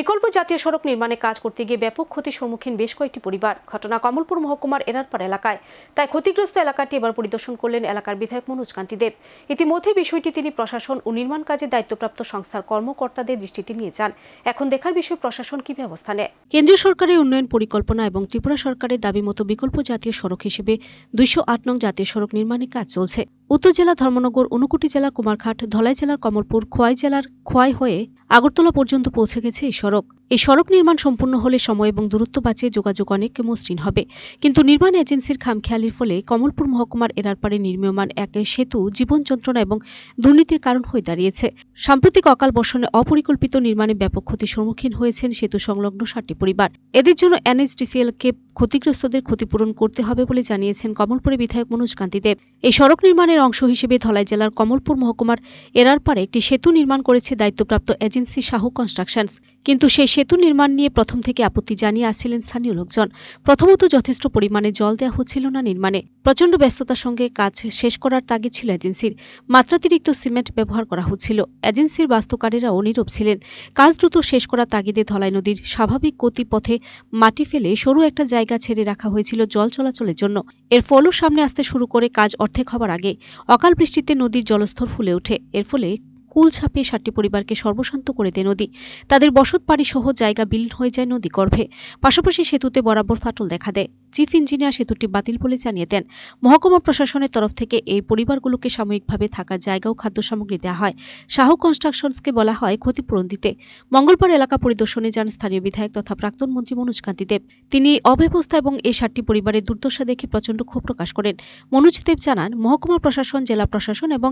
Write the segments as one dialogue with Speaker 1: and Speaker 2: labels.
Speaker 1: বিকল্প জাতীয় সড়ক নির্মাণে কাজ করতে গিয়ে ব্যাপক ক্ষতির সম্মুখীন বেশ কয়েকটি পরিবার। ঘটনা কমলপুর মহকুমার এরারপাড় এলাকায়। তাই ক্ষতিগ্রস্ত এলাকাটি এবার পরিদর্শন করলেন এলাকার বিধায়ক মনোজ কান্তি দেব। ইতিমধ্যে বিষয়টি তিনি প্রশাসন ও নির্মাণ কাজে দায়িত্বপ্রাপ্ত সংস্থার কর্মকর্তাদের দৃষ্টিতে নিয়ে যান। এখন দেখার বিষয় প্রশাসন কি ব্যবস্থা নেয়। কেন্দ্রীয় সরকারের উন্নয়ন পরিকল্পনা এবং ত্রিপুরা সরকারের দাবি মতো বিকল্প জাতীয় সড়ক হিসেবে দুইশো আট নং জাতীয় সড়ক নির্মাণের কাজ চলছে। উত্তর জেলা ধর্মনগর অনুকুটি জেলার কুমারঘাট, ধলাই জেলার কমলপুর, খোয়াই জেলার খোয়াই হয়ে আগরতলা পর্যন্ত পৌঁছে গেছে এই সড়ক। এই সড়ক নির্মাণ সম্পূর্ণ হলে সময় এবং দূরত্ব বাঁচিয়ে যোগাযোগ অনেক মসৃণ হবে। কিন্তু নির্মাণ এজেন্সির খামখেয়ালির ফলে কমলপুর মহকুমার এরারপাড়ে নির্মীয়মান এক সেতু, জীবন যন্ত্রণা এবং দুর্নীতির কারণ হয়ে দাঁড়িয়েছে। সাম্প্রতিক অকাল বর্ষণে অপরিকল্পিত নির্মাণে ব্যাপক ক্ষতির সম্মুখীন হয়েছেন সেতু সংলগ্ন ষাটটি পরিবার। এদের জন্য এনএসডিসিএল কে ক্ষতিগ্রস্তদের ক্ষতিপূরণ করতে হবে বলে জানিয়েছেন কমলপুরে বিধায়ক মনোজ কান্তি দেব। এই সড়ক নির্মাণের অংশ হিসেবে ধলাই জেলার কমলপুর মহকুমার এরারপাড়ে একটি সেতু নির্মাণ করেছে দায়িত্বপ্রাপ্ত এজেন্সি শাহু কনস্ট্রাকশনস। কিন্তু সেই সেতু নির্মাণ নিয়ে প্রথম থেকে আপত্তি জানিয়ে আসছিলেন স্থানীয় লোকজন। প্রথমত যথেষ্ট পরিমাণে জল দেওয়া হচ্ছিল না নির্মাণে। প্রচণ্ড ব্যস্ততার সঙ্গে কাজ শেষ করার তাগিদ ছিল এজেন্সির। মাত্রাতিরিক্ত সিমেন্ট ব্যবহার করা হচ্ছিল। এজেন্সির বাস্তুকারীরাও নীরব ছিলেন। কাজ দ্রুত শেষ করার তাগিদে ধলাই নদীর স্বাভাবিক গতিপথে মাটি ফেলে সরু একটা জায়গা ছেড়ে রাখা হয়েছিল জল চলাচলের জন্য। এর ফলও সামনে আসতে শুরু করে কাজ অর্ধেক হবার আগে। অকাল বৃষ্টিতে নদীর জলস্তর ফুলে ওঠে। এর ফলে কুল ছাপিয়ে ষাটটি পরিবারকে সর্বশান্ত করে দেয় নদী। তাদের বসত বাড়ি সহ জায়গা বিলীন হয়ে যায় নদী গর্ভে পাশাপাশি সেতুতে বরাবর ফাটল দেখা দেয়। চিফ ইঞ্জিনিয়ার সেতুটি বাতিল বলে জানিয়ে দেন। মহকুমা প্রশাসনের তরফ থেকে এই পরিবারগুলোকে সাময়িকভাবে থাকার জায়গা ও খাদ্য সামগ্রী দেওয়া হয়। শাহু কনস্ট্রাকশনসকে বলা হয় ক্ষতিপূরণ দিতে মঙ্গলবার এলাকা পরিদর্শনে যান স্থানীয় বিধায়ক তথা প্রাক্তন মন্ত্রী মনোজ কান্তি দেব। তিনি অব্যবস্থা এবং এই সাতটি পরিবারের দুর্দশা দেখে প্রচণ্ড ক্ষোভ প্রকাশ করেন। মনোজ দেব জানান, মহকুমা প্রশাসন, জেলা প্রশাসন এবং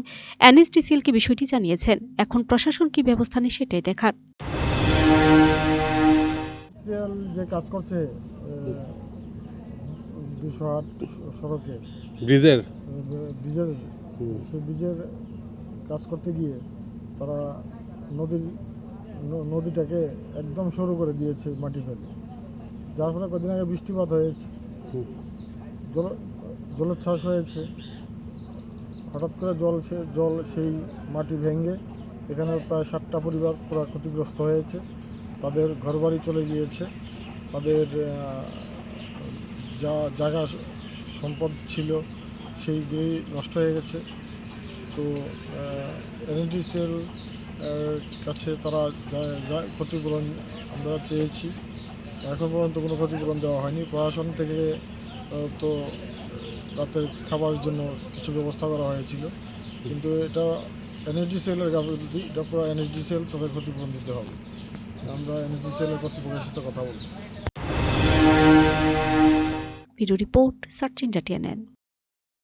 Speaker 1: এনএসডিসিএল বিষয়টি বিষয়টি জানিয়েছেন এখন প্রশাসন কি ব্যবস্থা নেয় সেটাই দেখার।
Speaker 2: যে কাজ করছে দুশো আট সড়কে
Speaker 3: ব্রিজের?
Speaker 2: ব্রিজের সেই ব্রিজের কাজ করতে গিয়ে তারা নদীর নদীটাকে একদম সরু করে দিয়েছে মাটি ফেলে। যার ফলে কদিন আগে বৃষ্টিপাত হয়েছে। জল জলোচ্ছ্বাস হয়েছে। হঠাৎ করে জল সে, জল সেই মাটি ভেঙে এখানে প্রায় ষাটটা পরিবার পুরো ক্ষতিগ্রস্ত হয়েছে। তাদের ঘরবাড়ি চলে গিয়েছে। তাদের যা, জায়গা সম্পদ ছিল সেইগুলি নষ্ট হয়ে গেছে। তো এনএনটিসিএল কাছে তারা যা ক্ষতিপূরণ আমরা চেয়েছি। এখন পর্যন্ত কোনো ক্ষতিপূরণ দেওয়া হয়নি। প্রশাসন থেকে তো রাতের খাবারের জন্য কিছু ব্যবস্থা করা হয়েছিল। কিন্তু এটা এনএসডিসিএলের গাফিলতি, এটা পুরো এনএসডিসিএল তাদের ক্ষতিপূরণ দিতে হবে। আমরা এনএসডিসিএলের কর্তৃপক্ষের সাথে কথা বলব।
Speaker 1: Video report সার্চিন India